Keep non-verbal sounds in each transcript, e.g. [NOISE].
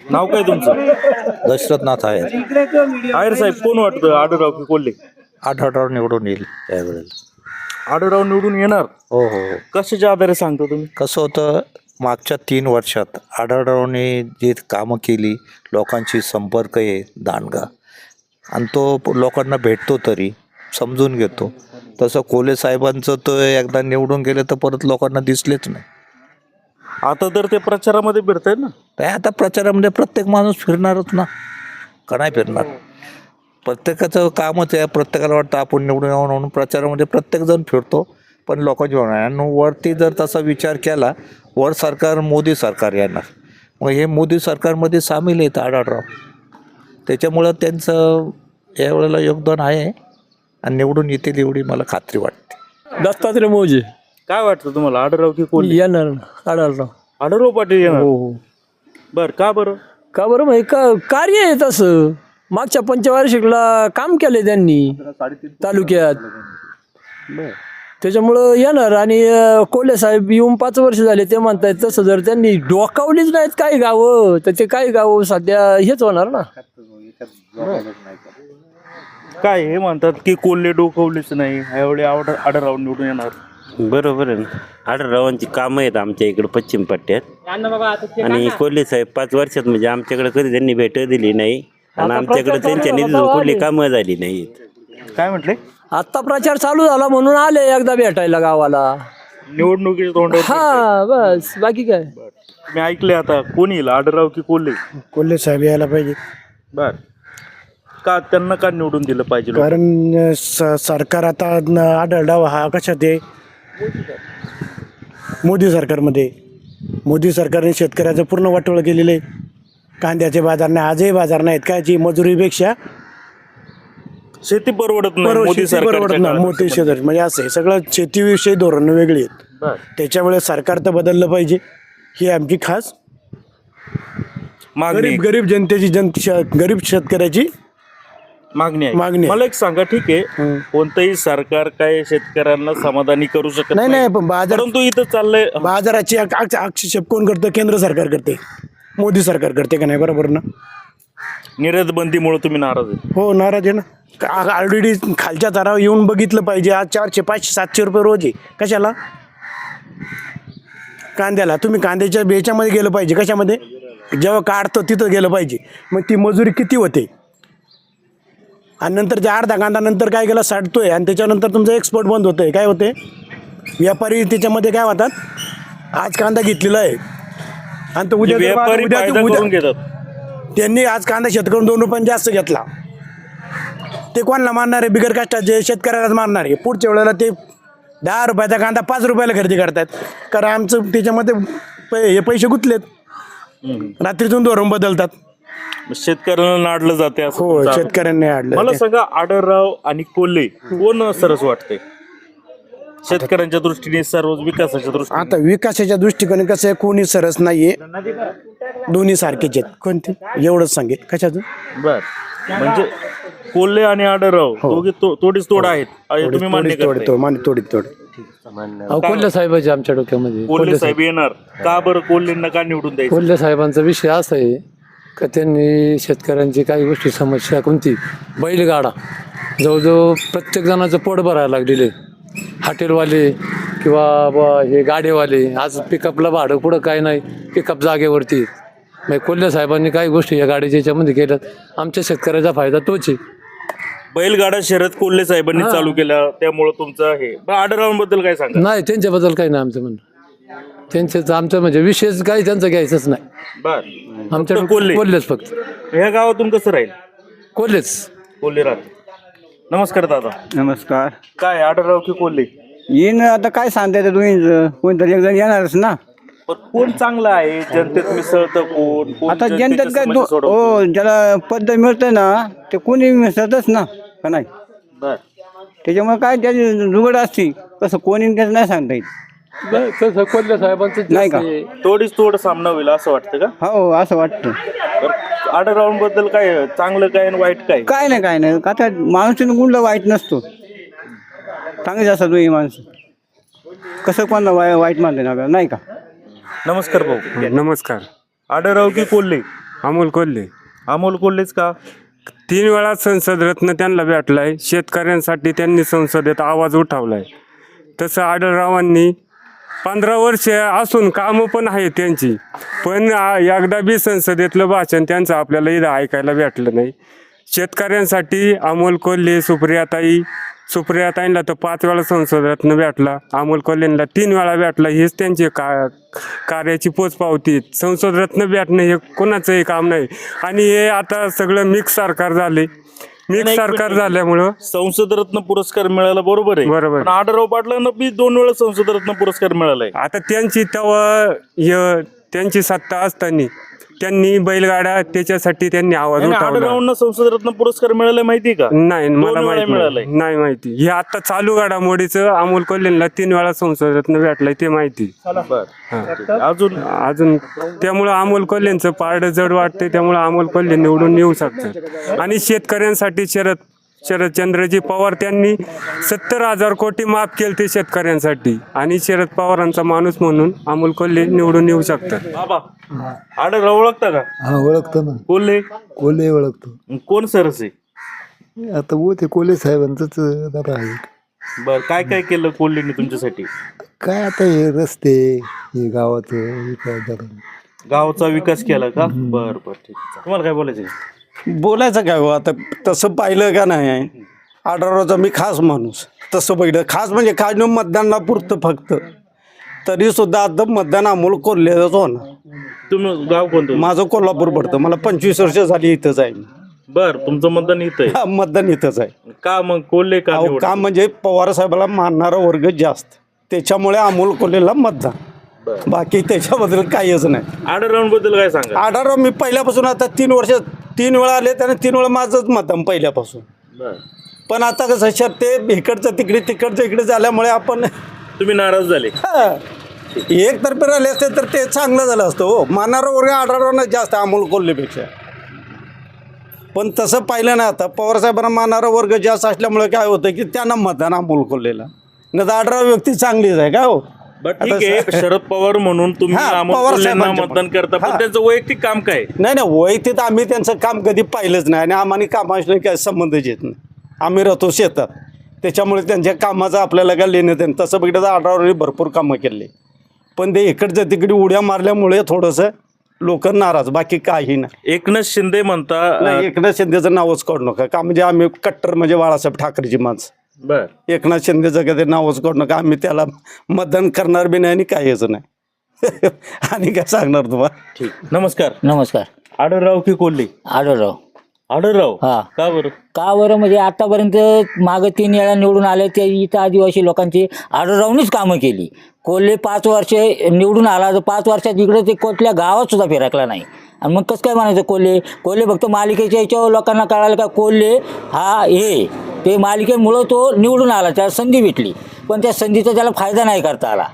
नाव काय तुमचं? दशरथनाथ आहे आयर साहेब कोण वाटतं आडरराव की कोल्हे? आढळराव निवडून येईल त्यावेळेला. आडरराव निवडून येणार? हो हो हो. कशाच्या आधारे सांगतो तुम्ही? कसं होतं मागच्या तीन वर्षात आढळरावने जी कामं केली लोकांशी संपर्क आहे दांडगा आणि तो प- लोकांना भेटतो तरी समजून घेतो. तसं कोले साहेबांचं तो एकदा निवडून गेले तर परत लोकांना दिसलेच नाही. आता तर ते प्रचारामध्ये फिरतायत ना. तर आता प्रचारामध्ये प्रत्येक माणूस फिरणारच ना. का नाही फिरणार? प्रत्येकाचं कामच आहे प्रत्येकाला वाटतं आपण निवडून यावं म्हणून प्रचारामध्ये प्रत्येकजण फिरतो पण लोकांची होणार आणि वरती जर तसा विचार केला वर सरकार मोदी सरकार येणार. मग हे मोदी सरकारमध्ये सामील आहेत आढळराव. त्याच्यामुळं त्यांचं यावेळेला योगदान आहे आणि निवडून येतील एवढी मला खात्री वाटते. दत्तात्रय मोजे. काय वाटतं तुम्हाला? आडरराव की कोल्हे येणार आढळराव. आडरराव पाटील येणार? हो हो. बर का बरं? का बरं माहिती? का कार्य आहे तसं मागच्या पंचवार्षिकला काम केले त्यांनी तालुक्यात. त्याच्यामुळं येणार आणि कोल्हे साहेब येऊन पाच वर्ष झाले ते म्हणतायत तसं जर त्यांनी डोकावलीच नाहीत काही गावं तर ते काही गावं सध्या हेच होणार ना. काय हे म्हणतात की कोल्हे डोकवलेच नाही ह्यावेळी आड आडरराव निवडून येणार. बरोबर आहे ना. आढळरावांची कामं आहेत आमच्या इकडे पश्चिम पट्ट्यात. आणि कोल्हे साहेब पाच वर्षात म्हणजे आमच्याकडे कधी त्यांनी भेट दिली नाही आणि आमच्याकडे त्यांच्या निधीतून कुठली कामं झाली नाहीत. काय म्हटले? आत्ता प्रचार चालू झाला म्हणून आले एकदा भेटायला गावाला. निवडणुकीच्या तोंडावर हा बस बाकी काय? मी ऐकले आता कोण येईल? आडरराव की कोल्हे? कोल्हे साहेब यायला पाहिजे. बर. का त्यांना का निवडून दिलं पाहिजे? कारण अं, स- सरकार आता न- आढळराव हा कशात आहे? मोदी सरकारमध्ये. मोदी सरकारने शेतकऱ्याचं पूर्ण वाटोळ केलेलं आहे. कांद्याचे बाजार नाही आजही बाजार नाहीत. कायची मजुरीपेक्षा शेती परवडत नाही बरोबर मोदी शेती परवडत नाही. मोठे शेतकरी म्हणजे असं आहे सगळं शेतीविषयी धोरण वेगळी आहेत. बर. त्याच्यामुळे सरकार तर बदललं पाहिजे. ही आमची खास मागणी. गरीब गरीब जनतेची जन गरीब शेतकऱ्याची मागणी आहे. मागणी आहे. मला एक सांगा ठीक आहे. कोणतंही सरकार काय शेतकऱ्यांना समाधानी करू शकत नाही नाही पण बाजार परंतु इथं चाललंय बाजाराची आक- आक- आक्षेप कोण करतं? केंद्र सरकार करते. मोदी सरकार करते का नाही? बरोबर ना? निर्यात बंदीमुळे तुम्ही नाराज आहे. हो नाराज आहे ना? ऑलरेडी खालच्या तरावर येऊन बघितलं पाहिजे. आज चारशे पाचशे सातशे रुपये रोज आहे. कशाला? कांद्याला. तुम्ही कांद्याच्या बेच्यामध्ये गेलं पाहिजे. कशामध्ये? जेव्हा काढतो तिथं गेलं पाहिजे. मग ती मजुरी किती होते? आणि नंतर जे अर्धा कांदा नंतर काय केला? साठतोय. आणि त्याच्यानंतर तुमचं एक्सपोर्ट बंद होतंय. काय होते व्यापारी त्याच्यामध्ये काय होतात? आज कांदा घेतलेला आहे. आणि तो उद्या व्यापारी उद्या त्यांनी आज कांदा शेतकऱ्यांना दोन रुपयांनी जास्त घेतला. ते कोणाला मारणार आहे? बिगर कष्टाचे शेतकऱ्यालाच मारणार आहे. पुढच्या वेळेला ते दहा रुपयाचा कांदा पाच रुपयाला खरेदी करतात कारण आमचं त्याच्यामध्ये पै- हे पैसे गुंतलेत. रात्रीतून धोरण बदलतात. मग शेतकऱ्यांना नाडलं जाते असं हो तुमचं शेतकऱ्यांनी मला आणलं सांगा आडरराव आणि कोल्हे कोण सरस वाटते शेतकऱ्यांच्या दृष्टीने सर्व विकासाच्या दृष्टीने. आता विकासाच्या दृष्टिकोने कसं आहे कोणी सरस नाहीये. दोन्ही सारखेच आहेत. कोणते? एवढंच सांगेल कशाचं? बर. म्हणजे कोल्हे आणि आडरराव दोघे तो- तोडीस तोड आहेत. हे तुम्ही मान्य तोडीत तोड करताय. तोडीत तोड. अहो कोल्हे साहेबाचे आमच्या डोक्यामध्ये. कोल्हे साहेब. येणार. का बरं कोल्हेंना का निवडून द्यायचं? कोल्हे साहेबांचा विषय असा आहे का त्यांनी शेतकऱ्यांची काही गोष्टी समस्या कोणती? बैलगाडा. जवळजवळ प्रत्येक जणाचं पोट भरायला लागलेले. हॉटेलवाले किंवा बुवा हे गाडेवाले आज पिकअपला भाडं पुढं काय नाही पिकअप जागेवरती. मग कोल्हे साहेबांनी काही गोष्टी या गाडीच्या याच्यामध्ये केल्यात. आमच्या शेतकऱ्याचा फायदा तोच आहे. बैलगाडा शर्यत कोल्हे साहेबांनी चालू केल्या त्यामुळे तुमचं हे आडररावांबद्दल काय सांगा? नाही त्यांच्याबद्दल काही नाही आमचं म्हणणं. त्यांचं आमचं म्हणजे विशेष काही त्यांचं घ्यायचंच नाही. बर. आमच्या फक्त कोल्हे. कोल्हेच फक्त. ह्या गावातून कसं राहील? कोल्हेच. कोल्हे राहते नमस्कार दादा. नमस्कार. काय आडरराव की कोल्हे? येईन आता काय सांगता येतं तुम्ही? कोणतरी एक जण येणारच ना. पण कोण चांगलं आहे? जनतेत मिसळतं कोण? कोण आता जनतेत काय समस्या दो- सोडवतं? हो ज्याला पद मिळतं ना ते कोणी मिसळतच ना का नाही? बर. त्याच्यामुळे काय त्याची जुगड असती. कसं कोणी त्याचं नाही सांगता येत. तसं कोल्हे साहेबांचं नाही का? तोडीच तोड सामना होईल असं वाटतं का? हो असं वाटतं. आडररावबद्दल काय चांगलं काय आणि वाईट काय? काय नाही काय नाही. आता माणूस गुंडला वाईट नसतो. चांगलीच असतात तुम्ही माणसं. कसं कोणाला वाय वाईट मानते ना नाही का? नमस्कार भाऊ. नमस्कार. आडरराव की कोल्हे? अमोल कोल्हे. अमोल कोल्हेच का? तीन वेळा संसद रत्न त्यांना भेटलाय. शेतकऱ्यांसाठी त्यांनी संसदेत आवाज उठवलाय. तसं आढळरावांनी पंधरा वर्ष असून कामं पण आहेत त्यांची. पण आ, एकदा बी संसदेतलं भाषण त्यांचं आपल्याला इथं ऐकायला भेटलं नाही. शेतकऱ्यांसाठी अमोल कोल्हे सुप्रियाताई सुप्रियाताईंना तर पाच वेळा संसद रत्न भेटला अमोल कोल्हेंना तीन वेळा भेटला हेच त्यांचे का कार्याची पोचपावती संसद रत्न भेटणं हे कोणाचंही काम नाही. आणि हे आता सगळं मिक्स सरकार झाले. मिक्स एक सरकार. झाल्यामुळं संसद रत्न पुरस्कार मिळाला बरोबर आहे बरोबर. पण आढळराव पाटलांना बी दोन वेळा संसद रत्न पुरस्कार मिळालाय आता त्यांची तेव्हा य- त्यांची सत्ता असताना त्यांनी बैलगाड्या त्याच्यासाठी त्यांनी आवाज उठवला. संसद रत्न पुरस्कार मिळालाय माहिती का? नाही मला वेळा माहिती मिळालंय. नाही नाही माहिती. हे आता चालू घडामोडीचं अमोल कोल्हेंना तीन वेळा संसद रत्न भेटलाय ते माहिती. बर. अजून? अजून त्यामुळं अमोल कोल्हेंचं पारड जड वाटते त्यामुळं अमोल कोल्हे निवडून येऊ शकतात. आणि शेतकऱ्यांसाठी शरद शरदचंद्रजी पवार त्यांनी सत्तर हजार कोटी माफ केले ते शेतकऱ्यांसाठी. आणि शरद पवारांचा माणूस म्हणून अमोल कोल्हे निवडून येऊ शकतात. बाबा ओळखता का? हा ओळखतो ना. कोल्हे? कोल्हे ओळखतो. कोण सरस आहे आता वो ते कोल्हे साहेबांचंच दादा आहे. बर काय काय केलं कोल्हेने तुमच्यासाठी? काय आता हे रस्ते हे गावाचं हे काय गावचा विकास केला का? बर बर ठीक आहे. तुम्हाला काय बोलायचं? बोलायचं काय हो आता तसं पाहिलं का नाही? आढळरावचा मी खास माणूस. तसं बघितलं. खास म्हणजे खास नाही, मतदानला पुरतं फक्त. तरी सुद्धा आता मतदान अमोल कोल्हेच होणार. तुम्ही गाव कोणतं? माझं कोल्हापूर पडतं. मला पंचवीस वर्ष झाली इथंच आहे मी. बर तुमचं मतदान इथं आहे. हा, मतदान इथंच आहे. का मग कोल्हे का अहो, निवडले? का म्हणजे पवार साहेबाला मानणारा वर्ग जास्त. त्याच्यामुळे अमोल कोल्हेला मतदान. बाकी त्याच्याबद्दल काहीच नाही. आढळरावांबद्दल काय सांगा आढळराव मी पहिल्यापासून आता तीन वर्ष तीन वेळा आले त्याने तीन वेळा माझंच मतदान पहिल्यापासून. पण आता कसं शर ते इकडचं तिकडे तिकडचं इकडे झाल्यामुळे आपण तुम्ही नाराज झाले. हा, एक तर्फे राहिले असते तर ते चांगलं झालं असतं हो. मानणारा वर्ग आढळरावना जास्त अमोल कोल्हेपेक्षा. पण तसं पाहिलं ना आता. पवारसाहेबांना मानणारा वर्ग जास्त असल्यामुळे काय होतं की त्यांना मतदान अमोल कोल्हेला. नाही तर आढळराव व्यक्ती चांगलीच आहे का हो? बर ठीक आता आहे शरद पवार म्हणून तुम्ही हा, अमोल पवार कोल्हेंना साहेबांच्या मतदान पण. करता पण हा. त्यांचं वैयक्तिक काम काय? नाही नाही वैयक्तिक आम्ही त्यांचं काम कधी पाहिलंच नाही आणि आम्हाला कामाशी काही संबंधच येत नाही. आम्ही राहतो शेतात. त्याच्यामुळे त्यांच्या कामाचं आपल्याला काय लेणं देणं तसं बघितलं तर भरपूर कामं केले. पण ते इकडच्या तिकडे उड्या मारल्यामुळे थोडंसं लोक नाराज बाकी काही नाही. एकनाथ शिंदे म्हणता नाही एकनाथ शिंदेचं नावच काढू नका. का म्हणजे आम्ही कट्टर म्हणजे बाळासाहेब ठाकरेची माणसं. बर. एकनाथ शिंदेचं कधी नावच काढू नका. आम्ही त्याला मतदान करणार बी नाही आणि काहीच नाही. [LAUGHS] आणि काय सांगणार तुम्हाला? ठीक. नमस्कार. नमस्कार. आढळराव की कोल्हे? आढळराव. आढळराव? हा. का बरं? का बरं? म्हणजे आतापर्यंत मागं तीन वेळा निवडून आले ते इथं आदिवासी लोकांची आढळरावनीच कामं केली. कोल्हे पाच वर्ष निवडून आला तर पाच वर्षात इकडे ते कुठल्या गावात सुद्धा फिरकला नाही. आणि मग कसं काय म्हणायचं कोल्हे? कोल्हे फक्त मालिकेच्या याच्यावर लोकांना कळालं का कोल्हे हा हे ते मालिकेमुळं तो निवडून आला त्याला संधी भेटली. पण त्या संधीचा त्याला फायदा नाही करता आला.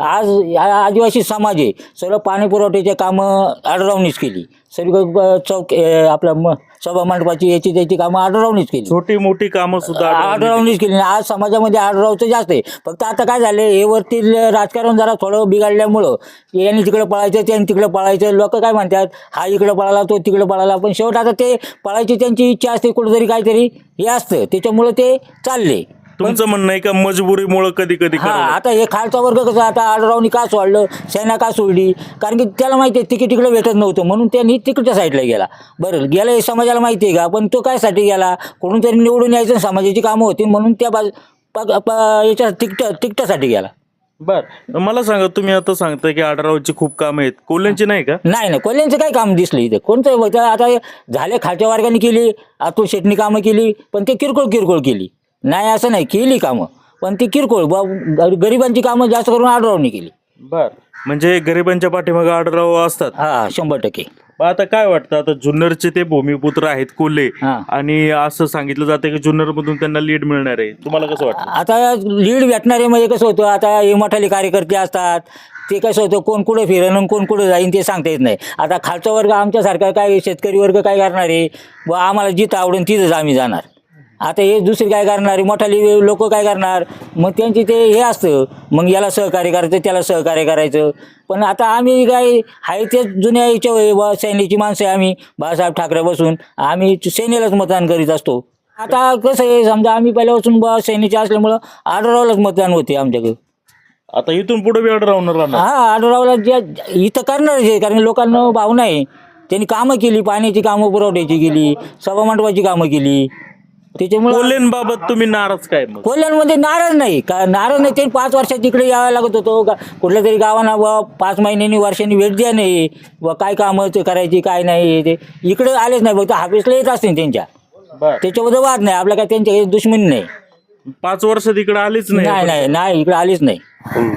आज आदिवासी समाज आहे. सगळं पाणी पुरवठ्याचे कामं आढळरावनीच केली. सर्व चौक अं, आपलं म सभा मंडपाची याची त्याची कामं आढळरावनीच केली. छोटी मोठी कामं सुद्धा आढळरावनीच केली आज समाजामध्ये आढळरावचं जास्त आहे. फक्त आता काय झालं हे वरती राजकारण जरा थोडं बिघडल्यामुळं यांनी तिकडे पळायचं त्यांनी तिकडे पळायचं. लोक काय म्हणतात हा इकडे पळाला तो तिकडे पळाला. पण शेवट आता ते पळायची त्यांची इच्छा असते कुठेतरी काहीतरी हे असतं. त्याच्यामुळं ते चालले. तुमचं म्हणणं आहे का मजबुरीमुळे कधी कधी हा आता हे खालचा वर्ग कसं आता आडरावनी का सोडलं? सेना का सोडली? कारण की त्याला माहिती आहे तिकीट तिकडे भेटत नव्हतं म्हणून त्यांनी तिकडच्या साईडला गेला. बरं गेला हे समाजाला माहिती आहे का? पण तो काय साठी गेला? कोणून तरी निवडून यायचं आणि समाजाची कामं होती म्हणून त्या बाजू प- प- याच्या तिकट तिकटासाठी गेला. बर मला सांगा तुम्ही आता सांगताय की आढळरावची खूप कामं आहेत. कोल्ह्यांची नाही का? नाही नाही कोल्ह्यांचं काय काम दिसलं इथं. कोणतं बघ, आता झाले खालच्या वर्गाने केली अतुल शेटणी कामं केली पण ते किरकोळ किरकोळ केली. नाही असं नाही. केली कामं. पण ती किरकोळ ब- गरिबांची कामं जास्त करून आडरावनी केली. बर. म्हणजे गरिबांच्या पाठीमागे आढळराव असतात. हा शंभर टक्के. मग आता काय वाटतं? आता जुन्नरचे ते भूमिपुत्र आहेत कोल्हे. हा. आणि असं सांगितलं जातं की जुन्नर मधून त्यांना लीड मिळणार आहे. तुम्हाला कसं वाटतं? आता लीड भेटणारे म्हणजे कसं होतं? आता हे मोठाले कार्यकर्ते असतात. ते कसं होतं? कोण कुठं फिरेन आणि कोण कुठं जाईन ते सांगता येत नाही. आता खालचा वर्ग आमच्यासारखा काय शेतकरी वर्ग काय करणार आहे? व आम्हाला जिथं आवडेल तिथंच आम्ही जाणार. आता हे दुसरी काय करणार? मोठाली लोक काय करणार? मग त्यांची ते हे असतं. मग याला सहकार्य करायचं त्याला सहकार्य करायचं. पण आता आम्ही काय आहे ते जुन्या याच्या सैन्याची माणसं आहे आम्ही बाळासाहेब ठाकरे बसून. आम्ही सेनेलाच मतदान करीत असतो. आता कसं आहे समजा आम्ही पहिल्यापासून बा सैन्याचे असल्यामुळं आढळरावलाच मतदान होते आमच्याकडे. आता इथून पुढे बी राहणार. हा आढळरावला जे इथं करणारच आहे कारण लोकांना भावना आहे त्यांनी कामं केली पाण्याची कामं पुरवठ्याची केली सभामंडपाची कामं केली. त्याच्यामुळे कोल्हेंबाबत तुम्ही नाराज काय मग? कोल्ह्यांमध्ये नाराज नाही. का नाराज नाही ते पाच वर्षात तिकडे यावं लागत होतो. कुठल्या तरी गावांना व पाच महिन्यांनी वर्षांनी भेट द्या नाही. व काय कामं ते करायची काय नाही ते. इकडे आलेच नाही फक्त ऑफिसला येत असतील त्यांच्या. बर. त्याच्याबद्दल वाद नाही. आपल्या काय त्यांच्या दुश्मनी नाही. पाच वर्ष तिकडे आलीच नाही नाही नाही नाही इकडे आलीच नाही.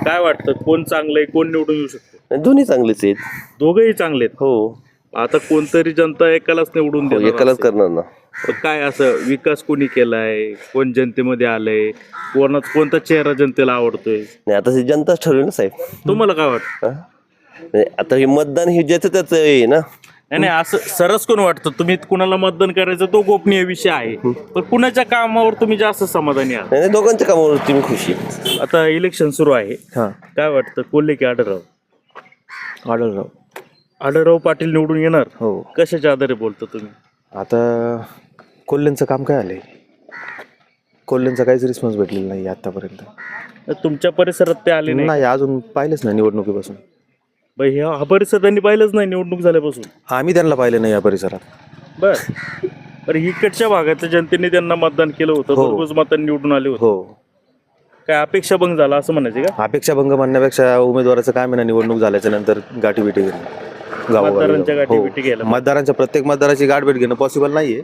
काय वाटतं? कोण चांगलंय कोण निवडून येऊ शकतो? दोन्ही चांगलेच आहेत. दोघेही चांगले आहेत. हो. आता कोणतरी जनता एकालाच निवडून हो, देणार एकालाच असेल. करणार ना. पण काय असं विकास कोणी केलाय? कोण जनतेमध्ये आलंय? कोणाच कोणता चेहरा जनतेला आवडतोय? नाही आता हे जनताच ठरवेल ना साहेब. तुम्हाला काय वाटतं? हा? नाही, आता हे मतदान हे ज्याचं त्याचं आहे ना. नाही नाही असं सरस कोण वाटतं? तुम्ही कुणाला मतदान करायचं तो गोपनीय विषय आहे. पण कुणाच्या कामावर तुम्ही जास्त समाधानी आहात? नाही नाही, दोघांच्या कामावरती मी खुशी. आता इलेक्शन सुरू आहे. हां. काय वाटतं? कोल्हे की आढळराव? आढळराव. आढळराव पाटील निवडून येणार. हो. कशाच्या आधारे बोलता तुम्ही? आता कोल्ह्यांचं काम काय आलंय? कोल्ह्यांचा काहीच रिस्पॉन्स भेटलेला नाही आतापर्यंत. तुमच्या परिसरात ते आले नाही? नाही अजून पाहिलंच नाही निवडणुकीपासून. हा परिसर त्यांनी पाहिलंच नाही निवडणूक झाल्यापासून. आम्ही त्यांना पाहिलं नाही या परिसरात. बर. तर इकडच्या भागातल्या जनतेने त्यांना मतदान केलं होतं. हो. भरघोस मतांनी निवडून आले होते. हो. काय अपेक्षा भंग झाला असं म्हणायचे का? अपेक्षा भंग म्हणण्यापेक्षा उमेदवाराचं काय म्हणा निवडणूक झाल्याच्यानंतर गाठीभेटी घेणं गावोगावी मतदारांच्या. हो. गाठीभेटी घ्यायला. मतदारांच्या प्रत्येक मतदाराची गाठभेट घेणं पॉसिबल नाहीये.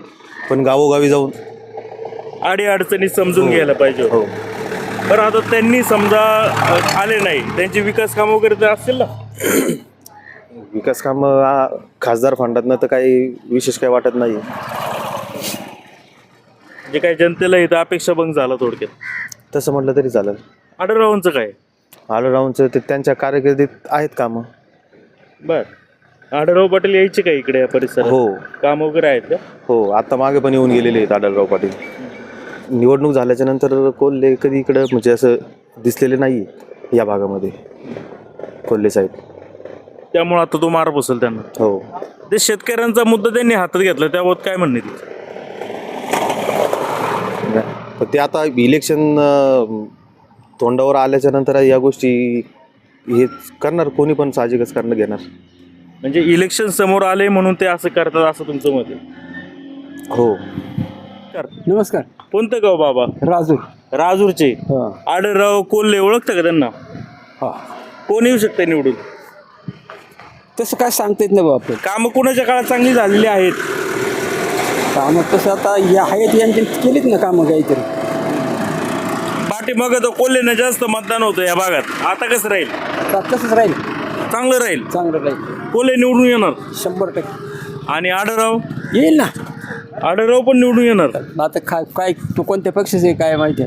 पण गावोगावी जाऊन. अडी अडचणी समजून घ्यायला पाहिजे होतं. हो. बरं आता त्यांनी समजा अ, आले नाही. त्यांची विकास कामं वगैरे तर असतील ना? विकास काम खासदार फंडातनं तर काही विशेष काही वाटत नाही जे काही जनतेला इथं अपेक्षा भंग झाला थोडक्यात. तसं म्हटलं तरी चालेल. आढळरावांचं काय? ऑलराऊंडचं ते त्यांच्या कारकिर्दीत आहेत कामं. बर. आढळराव पाटील यायचे का इकडे या परिसरात? हो. काम वगैरे आहेत का? हो आता मागे पण येऊन गेलेले आहेत आढळराव पाटील. निवडणूक झाल्याच्यानंतर कोल्हे कधी इकडं म्हणजे असं दिसलेले नाही या भागामध्ये कोल्हे साहेब. त्यामुळे आता तो मार बसेल त्यांना. हो. ते शेतकऱ्यांचा मुद्दा त्यांनी हातात घेतला त्याबाबत काय म्हणणे पण ते आता इलेक्शन तोंडावर आल्याच्यानंतर या गोष्टी हे करणार कोणी पण साहजिकच करणं घेणार. म्हणजे इलेक्शन समोर आले म्हणून ते असं करतात असं तुमचं मत आहे? हो. नमस्कार. कोणतं गाव बाबा? राजू राजूरचे. आढळराव कोल्हे ओळखतं का त्यांना? कोण येऊ शकतं निवडून? तसं काय सांगता येत नाही बाप कामं कोणाच्या काळात चांगली झालेली आहेत? कामं तसं आता या आहेत यांची केलीत ना कामं काहीतरी. मग तो कोल्हेनं जास्त मतदान होतं या भागात. आता कसं राहील? आता तसंच राहील. चांगलं राहील. चांगलं राहील. कोल्हे निवडून येणार. शंभर टक्के. आणि आढळराव? येईल ना. आढळराव पण निवडून येणार. आता काय काय तो कोणत्या पक्षाचे काय माहिती आहे?